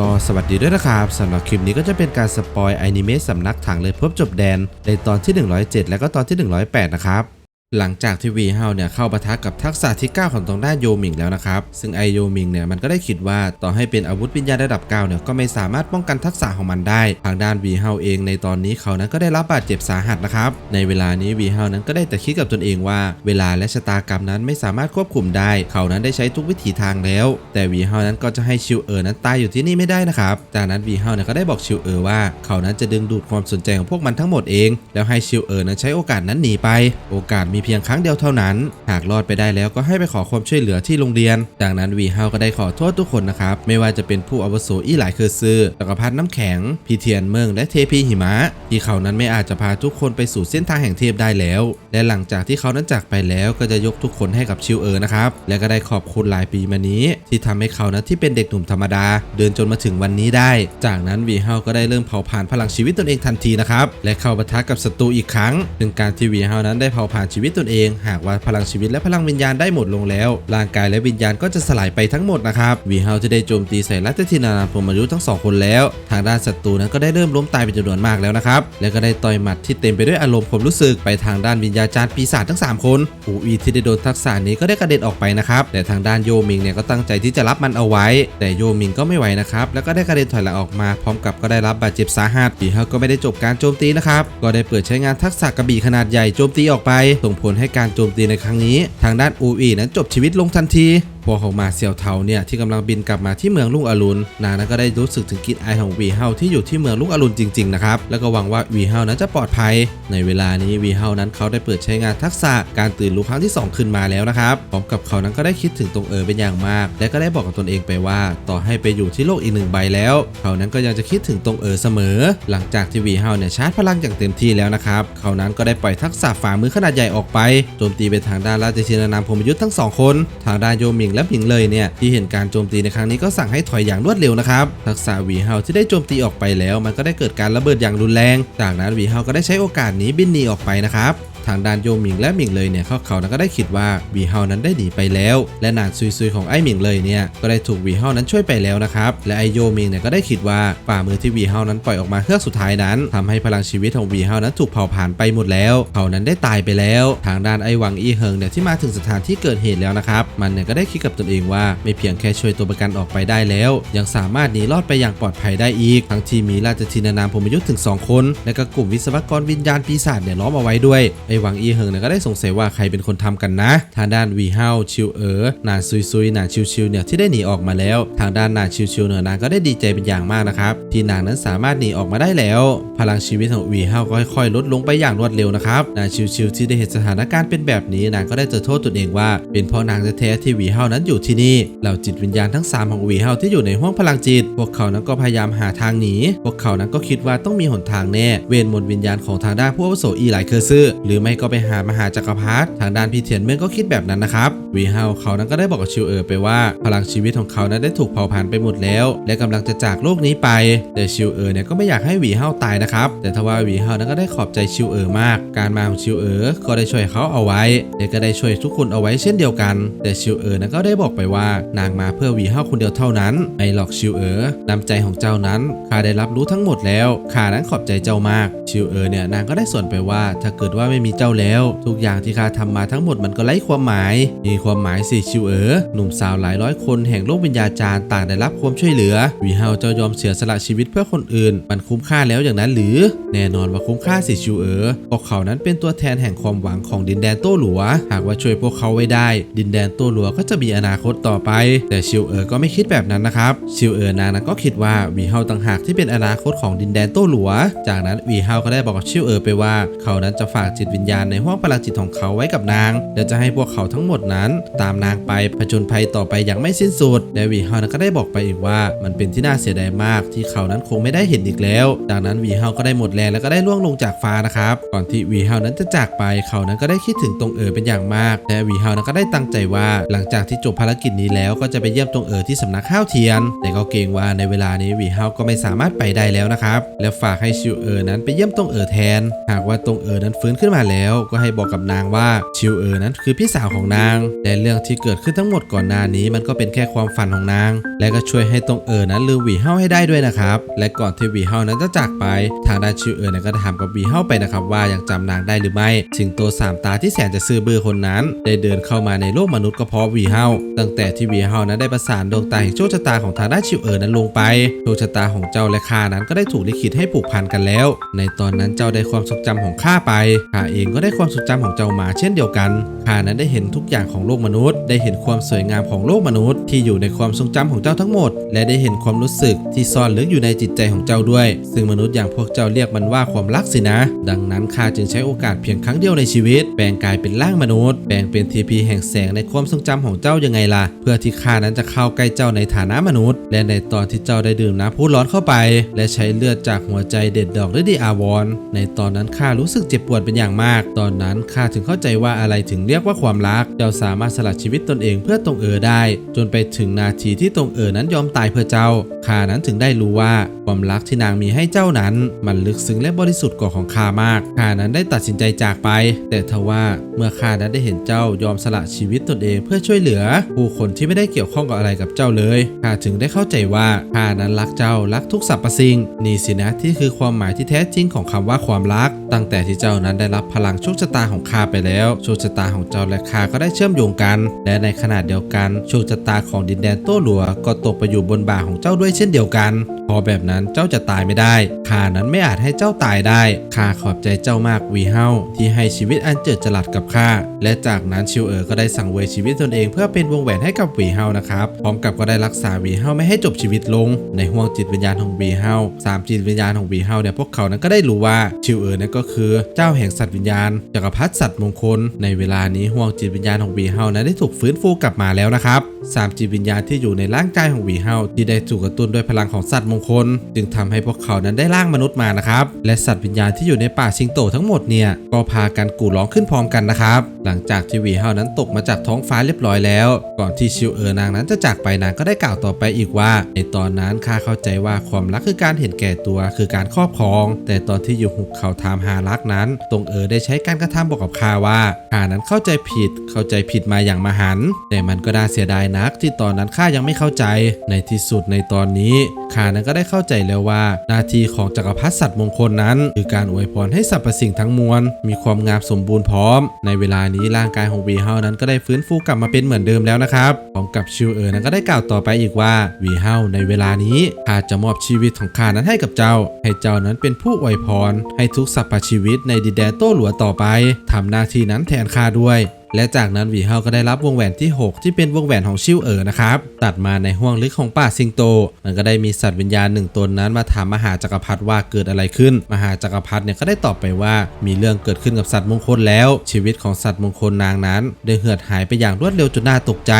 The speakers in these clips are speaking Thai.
ก็สวัสดีด้วยนะครับสำหรับคลิปนี้ก็จะเป็นการสปอยอนิเมะสำนักถังเลยพบจบแดนในตอนที่ 107 และก็ตอนที่ 108 นะครับ หลังจากที่วีเฮาเนี่ยเข้าปะทะกับทักษะที่ 9 ของตรงด้านโยมิงแล้วนะครับ ซึ่งไอโยมิงเนี่ยมันก็ได้คิดว่าต่อให้เป็นอาวุธวิญญาณระดับ9เนี่ยก็ไม่สามารถป้องกันทักษะของมันได้ ทางด้านวีเฮาเองในตอนนี้เขานั้นก็ได้รับบาดเจ็บสาหัสนะครับ ในเวลานี้วีเฮานั้นก็ได้แต่คิดกับตนเองว่า เวลาและชะตากรรมนั้นไม่สามารถควบคุมได้ เขานั้นได้ใช้ทุกวิถีทางแล้ว แต่วีเฮานั้นก็จะให้ชิวเออร์นั้นตายอยู่ที่นี่ไม่ได้นะครับ จากนั้นวีเฮาเนี่ยก็ได้บอกชิวเออร์ว่าเขานั้นจะดึงดูดความสนใจของพวกมันทั้งหมดเอง แล้วให้ชิวเออร์นั้นใช้โอกาสนั้นหนีไป โอกาสมีเพียงครั้งเดียวเท่านั้น หากรอดไปได้แล้วก็ให้ไปขอความช่วยเหลือที่โรงเรียน จากนั้นวีเฮาก็ได้ขอโทษทุกคนนะครับ ไม่ว่าจะเป็นผู้อาวุโสอีหลายเคอร์ซือจักรพรรดิน้ำแข็ง พีเทียนเมืองและเทพีหิมะ ที่เขานั้นไม่อาจจะพาทุกคนไปสู่เส้นทางแห่งเทพได้แล้ว และหลังจากที่เขานั้นจากไปแล้วก็จะยกทุกคนให้กับชิวเออร์นะครับ และก็ได้ขอบคุณหลายปีมานี้ ที่ทำให้เขานั้นที่เป็นเด็กหนุ่มธรรมดา เดินจนมาถึงวันนี้ได้ จากนั้นวีเฮาก็ได้เริ่มเผาผลาญพลังชีวิตตนเองทันทีนะครับและเข้าปะทะกับศัตรูอีกครั้งซึ่งการที่วีเฮานั้นได้เผาผลาญชีวิตตนเอง หากว่าพลังชีวิตและพลังวิญญาณได้หมดลงแล้ว ร่างกายและวิญญาณก็จะสลายไปทั้งหมดนะครับวีเฮาจะได้โจมตีใส่รัตทินาพรหมยุทธ์ทั้งสองคนแล้ว ทางด้านศัตรูนั้นก็ได้เริ่มล้มตายเป็นจำนวนมากแล้วนะครับและก็ได้ต่อยหมัดที่เต็มไปด้วยอารมณ์ความรู้สึกไปทางด้านวิญญาจารย์ปีศาจทั้ง 3 คนอูอีที่ได้โดนทักษะนี้ก็ได้กระเด็นออกไปนะครับแต่ทางด้านโยมิงเนี่ยก็ตั้งใจที่จะรับมันเอาไว้ แต่โยมิงก็ไม่ไหวนะครับแล้วก็ได้กระเด็นถอยหลังออกมา พร้อมกับก็ได้รับบาดเจ็บสาหัสปีเฮาก็ไม่ได้จบการโจมตีนะครับก็ได้เปิดใช้งานทักษะกระบี่ขนาดใหญ่โจมตีออกไปส่งผลให้การโจมตีในครั้งนี้ ทางด้านอูอีนั้นจบชีวิตลงทันทีพวกของมาเซียวเทาเนี่ยที่กำลังบินกลับมาที่เมืองลุงอรุณนางนั้นก็ได้รู้สึกถึงกลิ่นอายของวีเฮาที่อยู่ที่เมืองลุงอรุณจริงๆนะครับแล้วก็หวังว่าวีเฮานั้นจะปลอดภัย ในเวลานี้วีเฮานั้นเขาได้เปิดใช้งานทักษะการตื่นรู้ครั้งที่ 2 ขึ้นมาแล้วนะครับพร้อมกับเขานั้นก็ได้คิดถึงตรงเออเป็นอย่างมาก และก็ได้บอกกับตนเองไปว่า ต่อให้ไปอยู่ที่โลกอีกหนึ่งใบแล้ว เขานั้นก็ยังจะคิดถึงตรงเออเสมอ หลังจากที่วีเฮาเนี่ยชาร์จพลังอย่างเต็มที่แล้วนะครับเขานั้นก็ได้ปล่อยทักษะฝ่ามือขนาดใหญ่ออกไปโจมตีไปทางด้านราชชินานามพรมยุทธ์ทั้งสองคน ทางด้านโยมิงและผิงเลยเนี่ยที่เห็นการโจมตีในครั้งนี้ก็สั่งให้ถอยอย่างรวดเร็วนะครับทักษะวีเฮาที่ได้โจมตีออกไปแล้ว มันก็ได้เกิดการระเบิดอย่างรุนแรง จากนั้นวีเฮาก็ได้ใช้โอกาสนี้บินหนีออกไปนะครับ ทางด้านโยหมิงและหมิงเลยเนี่ยเขาเขานั้นก็ได้คิดว่าวีเฮานั้นได้หนีไปแล้ว และนางซุยๆของไอ้หมิงเลยเนี่ยก็ได้ถูกวีเฮานั้นช่วยไปแล้วนะครับและไอโยหมิงเนี่ยก็ได้คิดว่าฝ่ามือที่วีเฮานั้นปล่อยออกมาเครื่องสุดท้ายนั้นทำให้พลังชีวิตของวีเฮานั้นถูกเผาผลาญไปหมดแล้วเขานั้นได้ตายไปแล้ว ทางด้านไอหวังอีเฮิงเนี่ยที่มาถึงสถานที่เกิดเหตุแล้วนะครับมันเนี่ยก็ได้คิดกับตนเองว่าไม่เพียงแค่ช่วยตัวประกันออกไปได้แล้ว ยังสามารถหนีรอดไปอย่างปลอดภัยได้อีก ทั้งที่มีราชทินานามพมยุทธ์ถึง 2 คน และก็กลุ่มวิศวกรวิญญาณปีศาจเนี่ยล้อมเอาไว้ด้วยไอไอหวังอีเฮิงเนี่ยก็ได้สงสัยว่าใครเป็นคนทำกันนะ ทางด้านวีเฮาชิวเอ๋อหนานซุยซุยหนานชิวชิวเนี่ยที่ได้หนีออกมาแล้ว ทางด้านหนานชิวชิวเนี่ยนางก็ได้ดีใจเป็นอย่างมากนะครับ ที่นางนั้นสามารถหนีออกมาได้แล้ว พลังชีวิตของวีเฮาก็ค่อยๆลดลงไปอย่างรวดเร็วนะครับหนานชิวชิวที่ได้เห็นสถานการณ์เป็นแบบนี้นางก็ได้จะโทษตนเองว่า เป็นเพราะนางแท้ๆที่วีเฮานั้นอยู่ที่นี่เหล่าจิตวิญญาณทั้งสามของวีเฮาที่อยู่ในห้องพลังจิต พวกเขานั้นก็พยายามหาทางหนีพวกเขานั้นก็คิดว่าต้องมีหนทางแน่เวทมนต์วิญญาณของทางด้านผู้อาวุโสอีหลายเคอร์ซื่อหรือไม่ก็ไปหามหาจักรพรรดิทางด้านพี่เทียนเมืองก็คิดแบบนั้นนะครับวีเฮาเขานั้นก็ได้บอกกับชิวเอ๋อไปว่า พลังชีวิตของเขานั้นได้ถูกเผาผลาญไปหมดแล้ว และกำลังจะจากโลกนี้ไป แต่ชิวเอ๋อเนี่ยก็ไม่อยากให้วีเฮาตายนะครับ แต่ทว่าวีเฮานั้นก็ได้ขอบใจชิวเอ๋อมาก การมาของชิวเอ๋อก็ได้ช่วยเขาเอาไว้และก็ได้ช่วยทุกคนเอาไว้เช่นเดียวกัน แต่ชิวเอ๋อนั้นก็ได้บอกไปว่านางมาเพื่อวีเฮาคนเดียวเท่านั้นไม่หรอกชิวเอ๋อน้ำใจของเจ้านั้นข้าได้รับรู้ทั้งหมดแล้วข้านั้นขอบใจเจ้ามาก ชิวเออเนี่ยนางก็ได้ส่วนไปว่าถ้าเกิดว่าไม่มีเจ้าแล้ว ทุกอย่างที่ข้าทำมาทั้งหมดมันก็ไร้ความหมาย มีความหมายสิชิวเอ๋อหนุ่มสาวหลายร้อยคนแห่งโลกวิญญาจารย์ต่างได้รับความช่วยเหลือวีเฮาเจ้ายอมเสียสละชีวิตเพื่อคนอื่น มันคุ้มค่าแล้วอย่างนั้นหรือ แน่นอนว่าคุ้มค่าสิชิวเอ๋อพวกเขานั้นเป็นตัวแทนแห่งความหวังของดินแดนโต้หลัว หากว่าช่วยพวกเขาไว้ได้ ดินแดนโต้หลัวก็จะมีอนาคตต่อไป แต่ชิวเอ๋อก็ไม่คิดแบบนั้นนะครับชิวเอ๋อนางนั้นก็คิดว่าวีเฮาต่างหากที่เป็นอนาคตของดินแดนโต้หลัว จากนั้นวีเฮาก็ได้บอกกับชิวเอ๋อไปว่า เขานั้นจะฝากจิตวิญญาณในห้องพลังจิตของเขาไว้กับนาง และจะให้พวกเขาทั้งหมดนั้น ตามนางไปผจญภัยต่อไปอย่างไม่สิ้นสุดและวีเฮาก็ได้บอกไปอีกว่า มันเป็นที่น่าเสียดายมากที่เขานั้นคงไม่ได้เห็นอีกแล้วจากนั้นวีเฮาก็ได้หมดแรงแล้วก็ได้ล่วงลงจากฟ้านะครับ ก่อนที่วีเฮานั้นจะจากไปเขานั้นก็ได้คิดถึงตรงเอ๋อเป็นอย่างมากและวีเฮานั้นก็ได้ตั้งใจว่า หลังจากที่จบภารกิจนี้แล้วก็จะไปเยี่ยมตรงเอ๋อที่สำนักข้าวเทียน แต่ก็เกรงว่าในเวลานี้วีเฮาก็ไม่สามารถไปได้แล้วนะครับและฝากให้ชิวเอ๋อนั้นไปเยี่ยมตรงเอ๋อแทน หากว่าตรงเอ๋อนั้นฟื้นขึ้นมาแล้วก็ให้บอกกับนางว่าชิวเอ๋อนั้นคือพี่สาวของนาง และเรื่องที่เกิดขึ้นทั้งหมดก่อนหน้านี้มันก็เป็นแค่ความฝันของนาง และก็ช่วยให้ตรงเอ๋อนั้นลืมหวีเฮาให้ได้ด้วยนะครับ และก่อนที่หวีเฮานั้นจะจากไป ทางด้านชิวเอ๋อนั้นก็ถามกับหวีเฮาไปนะครับว่ายังจำนางได้หรือไม่สิงโตสามตาที่แสนจะซื่อบื้อคนนั้น ได้เดินเข้ามาในโลกมนุษย์ก็เพราะหวีเฮาตั้งแต่ที่หวีเฮานั้นได้ประสานดวงตาแห่งโชคชะตาของทางด้านชิวเอ๋อนั้นลงไปโชคชะตาของเจ้าและข้านั้นก็ได้ถูกลิขิตให้ผูกพันกันแล้ว ในตอนนั้นเจ้าได้ความทรงจำของข้าไปข้าเองก็ได้ความทรงจำของเจ้าหมาเช่นเดียวกันข้านั้นได้เห็นทุกอย่างของโลกมนุษย์ ได้เห็นความสวยงามของโลกมนุษย์ ที่อยู่ในความทรงจำของเจ้าทั้งหมด และได้เห็นความรู้สึกที่ซ่อนลึกอยู่ในจิตใจของเจ้าด้วย ซึ่งมนุษย์อย่างพวกเจ้าเรียกมันว่าความรักสินะ ดังนั้นข้าจึงใช้โอกาสเพียงครั้งเดียวในชีวิต แปลงกายเป็นร่างมนุษย์ แปลงเป็นทีพีแห่งแสงในความทรงจำของเจ้ายังไงล่ะ เพื่อที่ข้านั้นจะเข้าใกล้เจ้าในฐานะมนุษย์ และในตอนที่เจ้าได้ดื่มน้ำพุร้อนเข้าไป และใช้เลือดจากหัวใจเด็ดดอกฤดีอาวรในตอนนั้นข้ารู้สึกเจ็บปวดเป็นอย่างมากาก ตอนนั้นข้าถึงเข้าใจว่าอะไรถึงเรียกว่าความรัก เจ้าสามารถสละชีวิตตนเองเพื่อตรงเออได้ จนไปถึงนาทีที่ตรงเออนั้นยอมตายเพื่อเจ้าข้านั้นถึงได้รู้ว่าความรักที่นางมีให้เจ้านั้น มันลึกซึ้งและบริสุทธิ์กว่าของข้ามากข้านั้นได้ตัดสินใจจากไป แต่ทว่าเมื่อข้านั้นได้เห็นเจ้ายอมสละชีวิตตนเองเพื่อช่วยเหลือ ผู้คนที่ไม่ได้เกี่ยวข้องกับอะไรกับเจ้าเลยข้าถึงได้เข้าใจว่าข้านั้นรักเจ้ารักทุกสรรพสิ่งนี่สินะที่คือความหมายที่แท้จริงของคำว่าความรัก ตั้งแต่ที่เจ้านั้นได้รับพลังโชคชะตาของข้าไปแล้ว โชคชะตาของเจ้าและข้าก็ได้เชื่อมโยงกัน และในขณะเดียวกันโชคชะตาของดินแดนโต้หลัว ก็ตกไปอยู่บนบ่าของเจ้าด้วยเช่นเดียวกัน พอแบบนั้นเจ้าจะตายไม่ได้ข้านั้นไม่อาจให้เจ้าตายได้ข้าขอบใจเจ้ามากวีเฮาที่ให้ชีวิตอันเจิดจรัสกับข้าและจากนั้นชิวเอ๋อก็ได้สั่งเวยชีวิตตนเองเพื่อเป็นวงแหวนให้กับวีเฮานะครับพร้อมกับก็ได้รักษาวีเฮาไม่ให้จบชีวิตลง ในห่วงจิตวิญญาณของวีเฮาสามจิตวิญญาณของวีเฮาเนี่ยพวกเขานั้นก็ได้รู้ว่าชิวเอ๋อเนี่ยก็คือเจ้าแห่งสัตว์วิญญาณจักรพรรดิสัตว์มงคล ในเวลานี้ห่วงจิตวิญญาณของวีเฮานั้นได้ถูกฟื้นฟูกลับมาแล้วนะครับสามจิตวิญญาณที่อยู่ในร่างกายของวีเฮาที่ได้ถูกกระตุ้นด้วยพลังของสัตว์มงคล จึงทำให้พวกเขานั้นได้ร่างมนุษย์มานะครับ และสัตว์วิญญาณที่อยู่ในป่าชิงโตทั้งหมดเนี่ยก็พากันกู่ร้องขึ้นพร้อมกันนะครับ หลังจากที่วีเฮานั้นตกมาจากท้องฟ้าเรียบร้อยแล้ว ก่อนที่ชิวเออนางนั้นจะจากไปนางก็ได้กล่าวต่อไปอีกว่า ในตอนนั้นข้าเข้าใจว่าความรักคือการเห็นแก่ตัวคือการครอบครอง แต่ตอนที่อยู่หุบเขาทามหารักนั้นตรงเออได้ใช้การกระทำบอกกับข้าว่าข้านั้นเข้าใจผิดเข้าใจผิดมาอย่างมหันต์แต่มันก็น่าเสียดายนักที่ตอนนั้นข้ายังไม่เข้าใจ ในที่สุดในตอนนี้ข้านั้นก็ได้เข้าใจแล้วว่า หน้าที่ของจักรพรรดิสัตว์มงคลนั้น คือการอวยพรให้สรรพสิ่งทั้งมวล มีความงามสมบูรณ์พร้อม ในเวลานี้ร่างกายของวีเฮานั้นก็ได้ฟื้นฟูกลับมาเป็นเหมือนเดิมแล้วนะครับพร้อมกับชิวเอ๋อนั้นก็ได้กล่าวต่อไปอีกว่าวีเฮาในเวลานี้ข้าจะมอบชีวิตของข้านั้นให้กับเจ้า ให้เจ้านั้นเป็นผู้อวยพร ให้ทุกสรรพชีวิตในดินแดนโต้หลัวต่อไปทำหน้าที่นั้นแทนข้าด้วย และจากนั้นหวีเฮาก็ได้รับวงแหวนที่ 6 ที่เป็นวงแหวนของชิวเอ๋อนะครับ ตัดมาในห้วงลึกของป่าสิงโต มันก็ได้มีสัตว์วิญญาณหนึ่งตนนั้นมาถามมหาจักรพรรดิว่าเกิดอะไรขึ้น มหาจักรพรรดิเนี่ยก็ได้ตอบไปว่ามีเรื่องเกิดขึ้นกับสัตว์มงคลแล้ว ชีวิตของสัตว์มงคลนางนั้น ได้เหือดหายไปอย่างรวดเร็วจนน่าตกใจ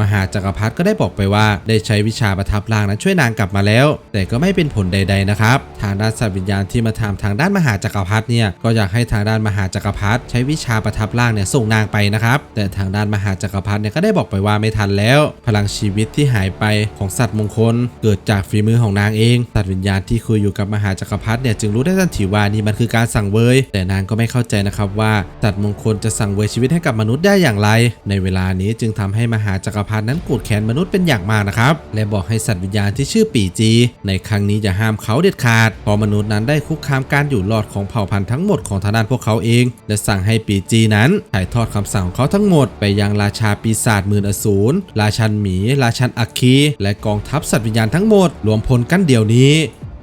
มหาจักรพรรดิก็ได้บอกไปว่าได้ใช้วิชาประทับร่างนั้นช่วยนางกลับมาแล้ว แต่ก็ไม่เป็นผลใด ๆนะครับ ทางด้านสัตว์วิญญาณที่มาถามทางด้านมหาจักรพรรดิเนี่ยก็อยากให้ทางด้านมหาจักรพรรดิใช้วิชาประทับร่างเนี่ยส่งนางไปนะครับ แต่ทางด้านมหาจักรพรรดิเนี่ยก็ได้บอกไปว่าไม่ทันแล้ว พลังชีวิตที่หายไปของสัตว์มงคล เกิดจากฝีมือของนางเองสัตว์วิญญาณที่คุยอยู่กับมหาจักรพรรดิเนี่ยจึงรู้ได้ทันทีว่านี่มันคือการสั่งเวย แต่นางก็ไม่เข้าใจนะครับว่าสัตว์มงคลจะสั่งเวยชีวิตให้กับมนุษย์ได้อย่างไร ในเวลานี้จึงทำให้มหาจักรพรรดินั้นโกรธแค้นมนุษย์เป็นอย่างมากนะครับและบอกให้สัตว์วิญญาณที่ชื่อปีจี ในครั้งนี้อย่าห้ามเขาเด็ดขาดเพราะมนุษย์นั้นได้คุกคามการอยู่รอดของเผ่าพันธุ์ทั้งหมดของทางด้านพวกเขาเอง และสั่งให้ปีจีนั้นถ่ายทอดคำสั่งของเขาทั้งหมดไปยังราชาปีศาจหมื่นอสูรราชันหมี ราชันอัคคี และกองทัพสัตว์วิญญาณทั้งหมด รวมพลกันเดี๋ยวนี้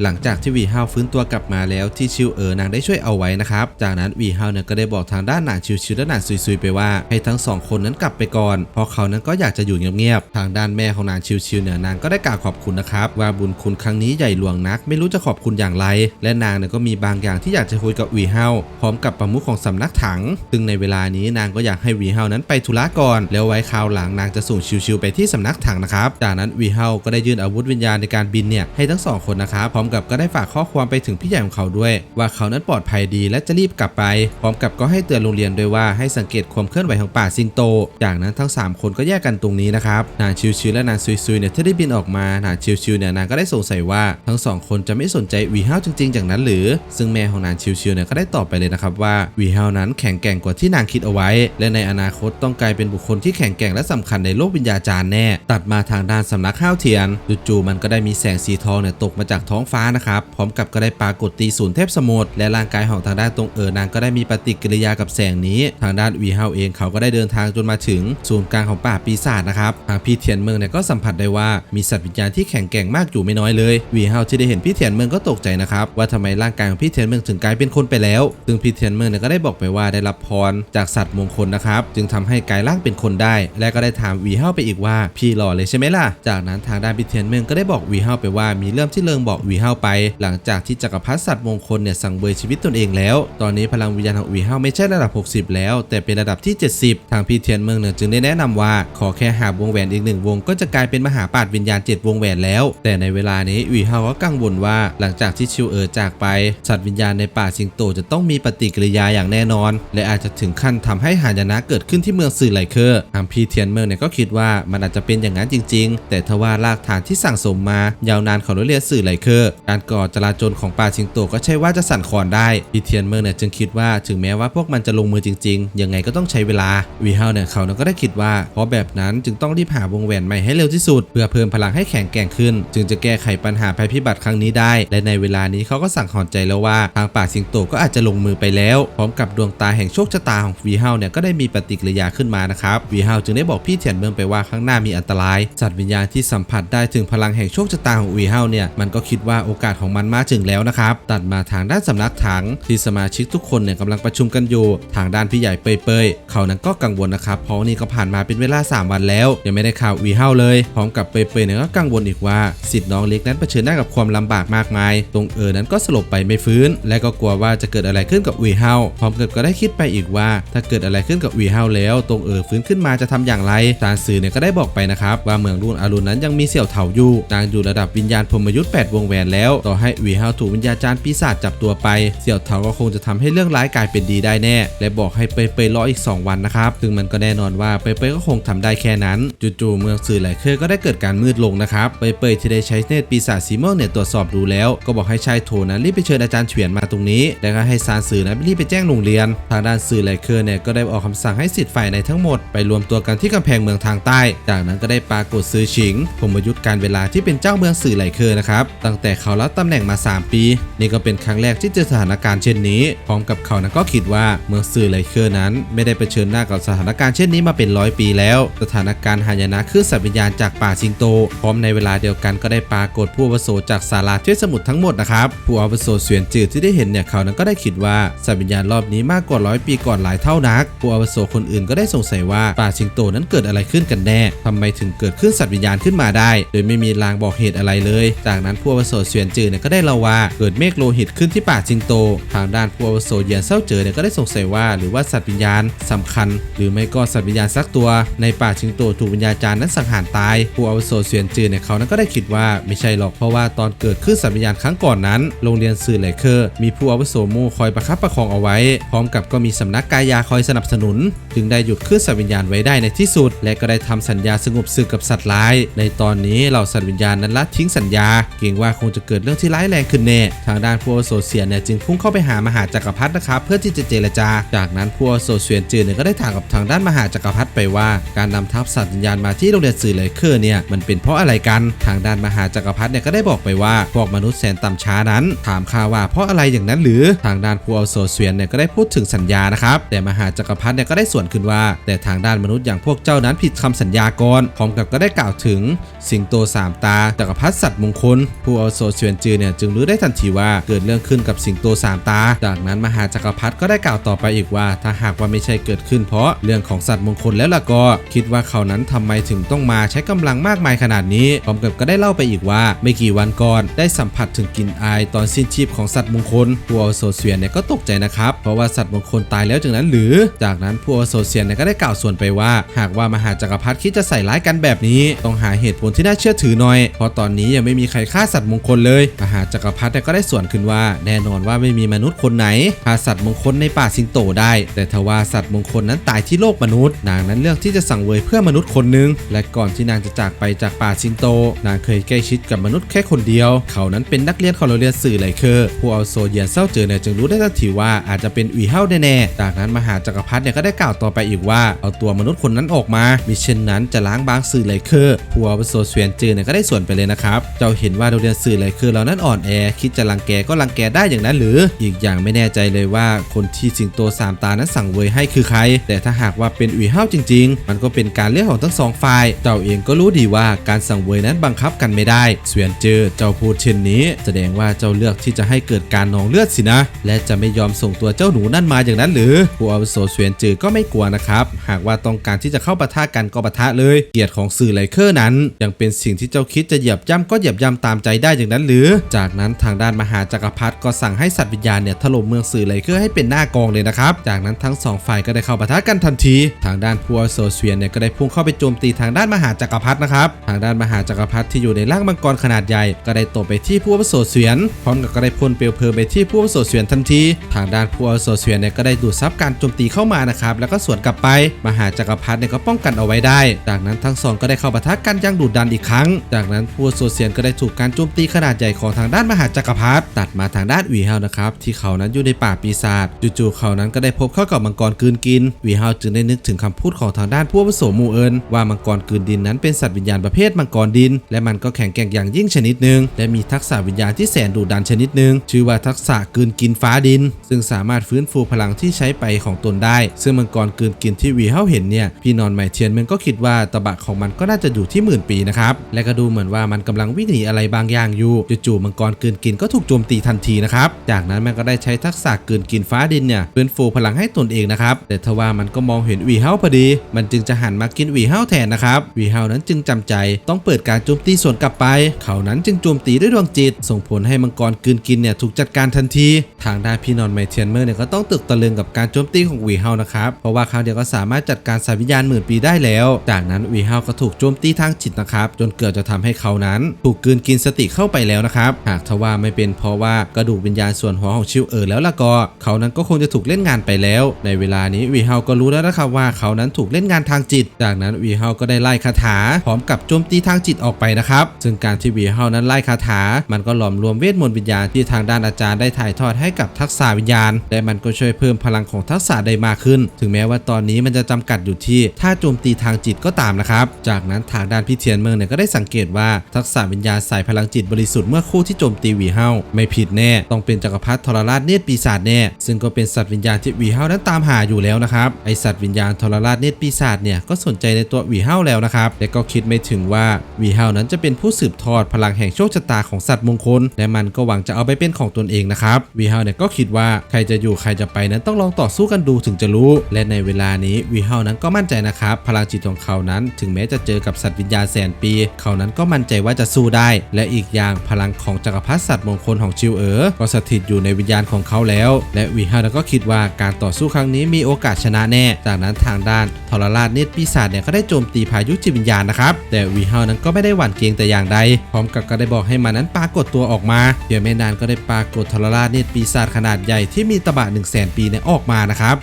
หลังจากที่วีฮาวฟื้นตัวกลับมาแล้วที่ชิวเอ๋อนางได้ช่วยเอาไว้นะครับ จากนั้นวีฮาวเนี่ยก็ได้บอกทางด้านหนานชิวชิวและหนานซุยซุยไปว่า ให้ทั้งสองคนนั้นกลับไปก่อน เพราะเขานั้นก็อยากจะอยู่เงียบๆ ทางด้านแม่ของนานชิวชิวเนี่ยนางก็ได้กล่าวขอบคุณนะครับ ว่าบุญคุณครั้งนี้ใหญ่หลวงนัก ไม่รู้จะขอบคุณอย่างไร และนางเนี่ยก็มีบางอย่างที่อยากจะคุยกับวีฮาวพร้อมกับประมุขของสำนักถัง ซึ่งในเวลานี้นางก็อยากให้วีฮาวนั้นไปธุระก่อน แล้วไว้คราวหลังนางจะส่งชิวๆไปที่สำนักถังนะครับ จากนั้นวีฮาวก็ได้ยื่นอาวุธวิญญาณในการบินเนี่ยให้ทั้งสองคนนะครับพร้อมกับก็ได้ฝากข้อความไปถึงพี่ใหญ่ของเขาด้วย ว่าเขานั้นปลอดภัยดีและจะรีบกลับไป พร้อมกับก็ให้เตือนโรงเรียนด้วยว่าให้สังเกตความเคลื่อนไหวของป่าซิงโต จากนั้นทั้ง 3 คนก็แยกกันตรงนี้นะครับนางชิวชิวและนางซุยซุยเนี่ยที่ได้บินออกมานางชิวชิวเนี่ยนางก็ได้สงสัยว่าทั้งสองคนจะไม่สนใจวีเฮาจริงๆจากนั้นหรือ ซึ่งแม่ของนางชิวชิวเนี่ยก็ได้ตอบไปเลยนะครับว่าวีเฮานั้นแข็งแกร่งกว่าที่นางคิดเอาไว้ และในอนาคตต้องกลายเป็นบุคคลที่แข็งแกร่งและสำคัญในโลกวิญญาจารย์แน่ ตัดมาทางด้านสำนักข้าวเทียนจู่ๆมันก็ได้มีแสงสีทองเนี่ยตกมาจากท้องฟ้านะครับ พร้อมกับก็ได้ปากฏตีศูนย์เทพสมุทรและร่างกายของทางด้านตรงเอ๋อนางก็ได้มีปฏิกิริยากับแสงนี้ ทางด้านวีเฮาเองเขาก็ได้เดินทางจนมาถึงศูนย์กลางของป่าปีศาจนะครับทางพี่เทียนเมืองเนี่ยก็สัมผัสได้ว่ามีสัตว์วิญญาณที่แข็งแกร่งมากอยู่ไม่น้อยเลยวีเฮาที่ได้เห็นพี่เทียนเมืองก็ตกใจนะครับว่าทำไมร่างกายของพี่เทียนเมืองถึงกลายเป็นคนไปแล้ว ซึ่งพี่เทียนเมืองเนี่ยก็ได้บอกไปว่าได้รับพรจากสัตว์มงคลนะครับจึงทำให้กลายร่างเป็นคนได้ และก็ได้ถามวีเฮาไปอีกว่าพี่หล่อเลยใช่ไหมล่ะ จากนั้นทางด้านพี่เทียนเมืองก็ได้บอกวีเฮาไปว่ามีเรื่องที่เลิงบอกวีเฮาไป หลังจากที่จักรพรรดิสัตว์มงคลเนี่ยสั่งเบยชีวิตตนเองแล้ว ตอนนี้พลังวิญญาณของวีเฮาไม่ใช่ระดับ 60 แล้ว แต่เป็นระดับที่ 70 ทางพี่เทียนเมืองเนี่ยจึงได้แนะนำว่า ขอแค่หาวงแหวนอีกหนึ่งวง ก็จะกลายเป็นมหาปราชญ์วิญญาณ 7 วงแหวนแล้ว แต่ในเวลานี้วีเฮาก็กังวลว่า หลังจากที่ชิวเอ๋อจากไป สัตว์วิญญาณในป่าสิงโตจะต้องมีปฏิกิริยาอย่างแน่นอน และอาจจะถึงขั้นทำให้หายนะเกิดขึ้นที่เมืองสื่อไหลเคอร์ทางพี่เทียนเมืองเนี่ยก็คิดว่ามันอาจจะเป็นอย่างนั้นจริง ๆ แต่ทว่ารากฐานที่สั่งสมมายาวนานของโรงเรียนสื่อไหลเคอร์การก่อจราจรของป่าสิงโตก็ใช่ว่าจะสั่นคลอนได้พี่เทียนเมืองเนี่ยจึงคิดว่าถึงแม้ว่าพวกมันจะลงมือจริง ๆ ยังไงก็ต้องใช้เวลาวีเฮาเนี่ยเขานอก็ได้คิดว่าเพราะแบบนั้นจึงต้องรีบหาวงแหวนใหม่ให้เร็วที่สุด เพื่อเพิ่มพลังให้แข็งแกร่งขึ้น จึงจะแก้ไขปัญหาภัยพิบัติครั้งนี้ได้ และในเวลานี้เขาก็สั่งหอนใจแล้วว่าทางป่าสิงโตก็อาจจะลงมือไปแล้ว พร้อมกับดวงตาแห่งโชคชะตาของวีเฮาเนี่ยก็ได้มีปฏิกิริยาขึ้นมานะครับวีเฮาจึงได้บอกพี่เทียนเมืองไปว่าข้างหน้ามีอันตรายสัตว์วิญญาณที่สัมผัสได้ถึงพลังแห่งโชคชะตาของวีเฮาเนี่ยมันก็คิดว่าโอกาสของมันมาถึงแล้วนะครับ ตัดมาทางด้านสำนักถังที่สมาชิกทุกคนเนี่ยกำลังประชุมกันอยู่ ทางด้านพี่ใหญ่เปยเปยเขานั้นก็กังวลนะครับ เพราะนี่ก็ผ่านมาเป็นเวลา 3 วันแล้ว ยังไม่ได้ข่าววีเฮาเลย พร้อมกับเปยเปยเนี่ยก็กังวลอีกว่าสิทธิ์น้องเล็กนั้นเผชิญหน้ากับความลำบากมากมาย ตรงเออนั้นก็สลบไปไม่ฟื้น และก็กลัวว่าจะเกิดอะไรขึ้นกับวีเฮาพร้อมกับก็ได้คิดไปอีกว่า ถ้าเกิดอะไรขึ้นกับวีเฮาแล้ว ตรงเออฟื้นขึ้นมาจะทำอย่างไรทางสื่อเนี่ยก็ได้บอกไปนะครับว่าเมืองรุ่นอารุณนั้นยังมีเสี่ยวเถาอยู่นางอยู่ระดับวิญญาณพรมยุทธ์8วงแหวนแล้ว ต่อให้วีเฮาถูกวิญญาจารย์ปีศาจจับตัวไป เสี่ยวเถาก็คงจะทำให้เรื่องร้ายกลายเป็นดีได้แน่ และบอกให้เปยเปยรออีก 2 วันนะครับ ซึ่งมันก็แน่นอนว่าเปยเปยก็คงทำได้แค่นั้น จู่ๆเมืองสื่อไหลเคอร์ก็ได้เกิดการมืดลงนะครับ เปยเปยที่ได้ใช้เนตรปีศาจสีม่วงเนี่ยตรวจสอบดูแล้ว ก็บอกให้ชายโถนั้นรีบไปเชิญอาจารย์เฉียนมาตรงนี้แล้วก็ให้ซานสื่อนั้นรีบไปแจ้งโรงเรียน ทางด้านสื่อไหลเคอร์เนี่ยก็ได้ออกคำสั่งให้สิทธิ์ฝ่ายในทั้งหมดไปรวมตัวกันที่กำแพงเมืองทางใต้ จากนั้นก็ได้ปรากฏซื้อชิงผมยุทธการเวลาที่เป็นเจ้าเมืองสื่อไหลเคอร์นะครับตั้งแต่เขารับตำแหน่งมา 3 ปี นี่ก็เป็นครั้งแรกที่เจอสถานการณ์เช่นนี้ พร้อมกับเขานั้นก็คิดว่าเมืองสื่อไลเคอร์นั้น ไม่ได้เผชิญหน้ากับสถานการณ์เช่นนี้มาเป็นร้อยปีแล้ว สถานการณ์หายนะคือสัตว์วิญญาณจากป่าสิงโต พร้อมในเวลาเดียวกันก็ได้ปรากฏผู้อาวุโสจากศาลาเทพสมุทรทั้งหมดนะครับผู้อาวุโสเสวียนจืดที่ได้เห็นเนี่ยเขานั้นก็ได้คิดว่าสัตว์วิญญาณรอบนี้มากกว่าร้อยปีก่อนหลายเท่านักผู้อาวุโสคนอื่นก็ได้สงสัยว่าป่าสิงโตนั้นเกิดอะไรขึ้นกันแน่ทำไมถึงเกิดขึ้นสัตว์วิญญาณขึ้นมาได้ โดยไม่มีลางบอกเหตุอะไรเลย จากนั้นผู้อาวุโสเสวียนจืดเนี่ยก็ได้เล่าว่าเกิดเมฆโลหิตขึ้นที่ป่าสิงโต ทางด้านผู้อาวุโสเยียนเศร้าเจอเนี่ยก็ได้สงสัยว่าหรือว่าสัตว์วิญญาณสำคัญ หรือไม่ก็สัตว์วิญญาณสักตัว ในป่าสิงโตถูกวิญญาจารย์นั้นสังหารตายผู้อาวุโสเสวียนจืดเนี่ยเขานั้นก็ได้คิดว่าไม่ใช่หรอกเพราะว่าตอนเกิดขึ้นสัตว์วิญญาณครั้งก่อนนั้น โรงเรียนสื่อไหลเคอร์มีผู้อาวุโสมู่คอยประคับประคองเอาไว้ พร้อมกับก็มีสำนักกายาคอยสนับสนุน จึงได้หยุดขึ้นสัตว์วิญญาณไว้ได้ในที่สุด และก็ได้ทำสัญญาสงบศึกกับสัตว์ร้าย ในตอนนี้เหล่าสัตว์วิญญาณนั้นละทิ้งสัญญาเกรงว่าคงจะเกิดเรื่องที่ร้ายแรงขึ้นแน่ ทางด้านผู้อาวุโสเสียนเนี่ยจึงพุ่งเข้าไปหามหาจักรพรรดินะครับเพื่อที่จะเจรจา จากนั้นผู้อาวุโสเสียนจืนเนี่ยก็ได้ถามกับทางด้านมหาจักรพรรดิไปว่า การนำทัพสัตว์วิญญาณมาที่โรงเรียนสื่อเลยเคอร์เนี่ยมันเป็นเพราะอะไรกัน ทางด้านมหาจักรพรรดิเนี่ยก็ได้บอกไปว่าพวกมนุษย์แสนต่ำช้านั้น ถามข้าว่าเพราะอะไรอย่างนั้นหรือทางด้านผู้อาวุโสเสียนเนี่ยก็ได้พูดถึงสัญญานะครับแต่มหาจักรพรรดิเนี่ยก็ได้สวนขึ้นว่า แต่ทางด้านมนุษย์อย่างพวกเจ้านั้นผิดคำสัญญาก่อนพร้อมกับก็ได้กล่าวถึงสิงโตสามตาจักรพรรดิสัตว์มงคลผู้อาวุโสเสียนจือเนี่ยจึงรู้ได้ทันทีว่าเกิดเรื่องขึ้นกับสิงโตสามตา จากนั้นมหาจักรพรรดิก็ได้กล่าวต่อไปอีกว่า ถ้าหากว่าไม่ใช่เกิดขึ้นเพราะเรื่องของสัตว์มงคลแล้วล่ะก็ คิดว่าเขานั้นทำไมถึงต้องมาใช้กำลังมากมายขนาดนี้พร้อมกับก็ได้เล่าไปอีกว่า ไม่กี่วันก่อนได้สัมผัสถึงกลิ่นอายตอนสิ้นชีพของสัตว์มงคลผู้อาวุโสเสียนเนี่ยก็ตกใจนะครับ เพราะว่าสัตว์มงคลตายแล้วจากนั้นหรือ จากนั้นผู้อาวุโสเสียนเนี่ยก็ได้กล่าวส่วนไปว่า หากว่ามหาจักรพรรดิคิดจะใส่ร้ายกันแบบนี้ ต้องหาเหตุผลที่น่าเชื่อถือหน่อย เพราะตอนนี้ยังไม่มีใครฆ่าสัตว์มงคลคนเลยมหาจักรพรรดิก็ได้สวนขึ้นว่า แน่นอนว่าไม่มีมนุษย์คนไหนพาสัตว์มงคลในป่าสิงโตได้ แต่ทว่าสัตว์มงคลนั้นตายที่โลกมนุษย์ นางนั้นเลือกที่จะสั่งเวยเพื่อมนุษย์คนหนึ่งและก่อนที่นางจะจากไปจากป่าสิงโต นางเคยใกล้ชิดกับมนุษย์แค่คนเดียว เขานั้นเป็นนักเรียนของโรงเรียนสื่อไหลเคอร์ผู้เอาโซเยียนเศร้าเจอเนี่ยจึงรู้ได้ทันทีว่าอาจจะเป็นอุยเฮาแน่ๆจากนั้นมหาจักรพรรดิเนี่ยก็ได้กล่าวต่อไปอีกว่าเอาตัวมนุษย์คนนั้นออกมามิเช่นนั้นจะล้างบางสื่อไหลเคอร์ผู้เอาโซเซียนเจอเนี่ยก็ได้ส่วนไปเลยนะครับเจ้าเห็นว่าโรงเรียนสื่อไหลเคอเรานั้นอ่อนแอ คิดจะรังแกก็รังแกได้อย่างนั้นหรือ อีกอย่างไม่แน่ใจเลยว่าคนที่สิงโตสามตานั้นสั่งเวยให้คือใคร แต่ถ้าหากว่าเป็นอุยเฮาจริง ๆ มันก็เป็นการเลือกของทั้งสองฝ่ายเจ้าเองก็รู้ดีว่าการสั่งเวยนั้นบังคับกันไม่ได้เสวียนเจอเจ้าพูดเช่นนี้ แสดงว่าเจ้าเลือกที่จะให้เกิดการนองเลือดสินะ และจะไม่ยอมส่งตัวเจ้าหนูนั่นมาอย่างนั้นหรือผู้อาวุโสเสวียนเจอก็ไม่กลัวนะครับหากว่าต้องการที่จะเข้าปะทะกันก็ปะทะเลย เกียรติของสื่อไลเคอร์นั้น ยังเป็นสิ่งที่เจ้าคิดจะเหยียบย่ำก็เหยียบย่ำตามใจได้อย่างนั้นหรือ จากนั้นทางด้านมหาจักรพรรดิก็สั่งให้สัตว์วิญญาณเนี่ยถล่มเมืองสื่อไลยเคอร์ให้เป็นหน้ากองเลยนะครับ จากนั้นทั้งสองฝ่ายก็ได้เข้าปะทะกันทันที ทางด้านผู้อาวุโสเสวียนเนี่ยก็ได้พุ่งเข้าไปโจมตีทางด้านมหาจักรพรรดินะครับ ทางด้านมหาจักรพรรดิที่อยู่ในร่างมังกรขนาดใหญ่ก็ได้ตบไปที่ผู้อวโสเสวียนพร้อมกับก็ได้พ่นเปลวเพลิงไปที่ผู้อวโสเสวียนทันที ทางด้านผู้อวโสเสวียนเนี่ยก็ได้ดูดซับการโจมตีเข้ามานะครับแล้วก็สวนกลับไป มหาจักรพรรดิเนี่ยก็ป้องกันเอาไว้ได้ จากนั้นทั้งสองก็ได้เข้าปะทะกันอย่างดุดันอีกครั้ง จากนั้นผู้อวโสเสวียนก็ได้ถูกการโจมตีขนาดใหญ่ของทางด้านมหาจักรพรรดิตัดมาทางด้านวีเฮานะครับที่เขานั้นอยู่ในป่าปีศาจจู่ๆเขานั้นก็ได้พบเข้ากับมังกรกืนกินวีเฮาจึงได้นึกถึงคำพูดของทางด้านผู้อาวุโสมูเอินว่ามังกรกืนดินนั้นเป็นสัตว์วิญญาณประเภทมังกรดิน และมันก็แข็งแกร่งอย่างยิ่งชนิดหนึ่งและมีทักษะวิญญาณที่แสนดุดันชนิดหนึ่งชื่อว่าทักษะกืนกินฟ้าดิน ซึ่งสามารถฟื้นฟูพลังที่ใช้ไปของตนได้ ซึ่งมังกรกืนกินที่วีเฮาเห็นเนี่ยพี่นอนไหมเทียนมันก็คิดว่าตะบะของมันก็น่าจะอยู่ที่หมื่นปีนะครับและก็ดูเหมือนว่ามันกำลังวิ่งหนีอะไรบางอย่างอยู่จู่ๆมังกรกลืนกินก็ถูกโจมตีทันทีนะครับ จากนั้นมันก็ได้ใช้ทักษะกลืนกินฟ้าดินเนี่ยฟื้นฟูพลังให้ตนเองนะครับ แต่ทว่ามันก็มองเห็นวีเฮาพอดี มันจึงจะหันมากินวีเฮาแทนนะครับวีเฮานั้นจึงจำใจต้องเปิดการโจมตีสวนกลับไป เขานั้นจึงโจมตีด้วยดวงจิต ส่งผลให้มังกรกลืนกินเนี่ยถูกจัดการทันที ทางด้านพี่นอนไมเทียนเมอร์เนี่ยก็ต้องตึกตะลึงกับการโจมตีของวีเฮานะครับ เพราะว่าเขาเดียวก็สามารถจัดการสายวิญญาณหมื่นปีได้แล้ว จากนั้นวีเฮาก็ถูกโจมตีทางจิตนะครับ จนเกือบจะทำให้เขานั้น ถูกกืนกินสติเข้าไปแล้วนะครับ หากทว่าไม่เป็นเพราะว่ากระดูกวิญญาณส่วนหัวของชิวเอ๋อแล้วล่ะก็ เขานั้นก็คงจะถูกเล่นงานไปแล้ว ในเวลานี้วีเฮาก็รู้แล้วนะครับว่าเขานั้นถูกเล่นงานทางจิต จากนั้นวีเฮาก็ได้ไล่คาถา พร้อมกับโจมตีทางจิตออกไปนะครับ ซึ่งการที่วีเฮานั้นไล่คาถา มันก็หลอมรวมเวทมนต์วิญญาณที่ทางด้านอาจารย์ได้ถ่ายทอดให้กับทักษะวิญญาณ และมันก็ช่วยเพิ่มพลังของทักษะได้มากขึ้น ถึงแม้ว่าตอนนี้มันจะจำกัดอยู่ที่ถ้าโจมตีทางจิตก็ตามนะครับ จากนั้นทางด้านพี่เทียนเมืองเนี่ยก็ได้สังเกตว่าทักษะวิญญาณสายพลังจิตบริสุทธิ์เมื่อคู่ที่โจมตีวีเฮาไม่ผิดแน่ ต้องเป็นจักรพรรดิทรราชเนตรปีศาจแน่ ซึ่งก็เป็นสัตว์วิญญาณที่วีเฮานั้นตามหาอยู่แล้วนะครับ ไอสัตว์วิญญาณทรราชเนตรปีศาจเนี่ยก็สนใจในตัววีเฮาแล้วนะครับ แต่ก็คิดไม่ถึงว่าวีเฮานั้นจะเป็นผู้สืบทอดพลังแห่งโชคชะตาของสัตว์มงคล และมันก็หวังจะเอาไปเป็นของตนเองนะครับ วีเฮาเนี่ยก็คิดว่าใครจะอยู่ใครจะไปนั้นต้องลองต่อสู้กันดูถึงจะรู้ และในเวลานี้วีเฮานั้นก็มั่นใจนะครับ พลังจิตของเขานั้น ถึงแม้จะเจอกับสัตว์วิญญาณแสนปี เขานั้นก็มั่นใจว่าจะสู้ได้ และอีกอย่างพลังของจักรพรรดิสัตว์มงคลของชิวเอ๋อก็สถิตอยู่ในวิญญาณของเขาแล้ว และวีเฮาก็คิดว่าการต่อสู้ครั้งนี้มีโอกาสชนะแน่ จากนั้นทางด้านทรราชเนตรปีศาจเนี่ยก็ได้โจมตีพายุจิตวิญญาณนะครับ แต่วีเฮานั้นก็ไม่ได้หวั่นเกรงแต่อย่างใด พร้อมกับก็ได้บอกให้มันนั้นปรากฏตัวออกมาเพียงไม่นานก็ได้ปรากฏทรราชเนตรปีศาจขนาดใหญ่ที่มีตะบะ1 0 0 0 0แสนปีเนี่ยออกมานะครับ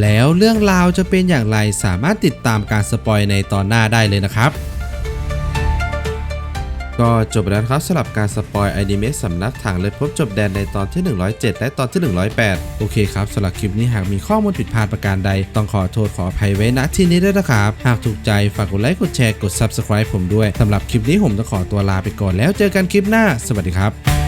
แล้วเรื่องราวจะเป็นอย่างไรสามารถติดตามการสปอยในตอนหน้าได้เลยนะครับ ก็จบแล้วครับสำหรับการสปอยไอนิเมะสำนักถังเลยพบจบแดนในตอนที่ 107 และตอนที่ 108 โอเคครับสำหรับคลิปนี้หากมีข้อมูลผิดพลาดประการใด ต้องขอโทษขออภัยไว้ณที่นี้ด้วยนะครับ หากถูกใจฝากกดไลค์กดแชร์กด Subscribe ผมด้วยสำหรับคลิปนี้ผมต้องขอตัวลาไปก่อนแล้วเจอกันคลิปหน้า สวัสดีครับ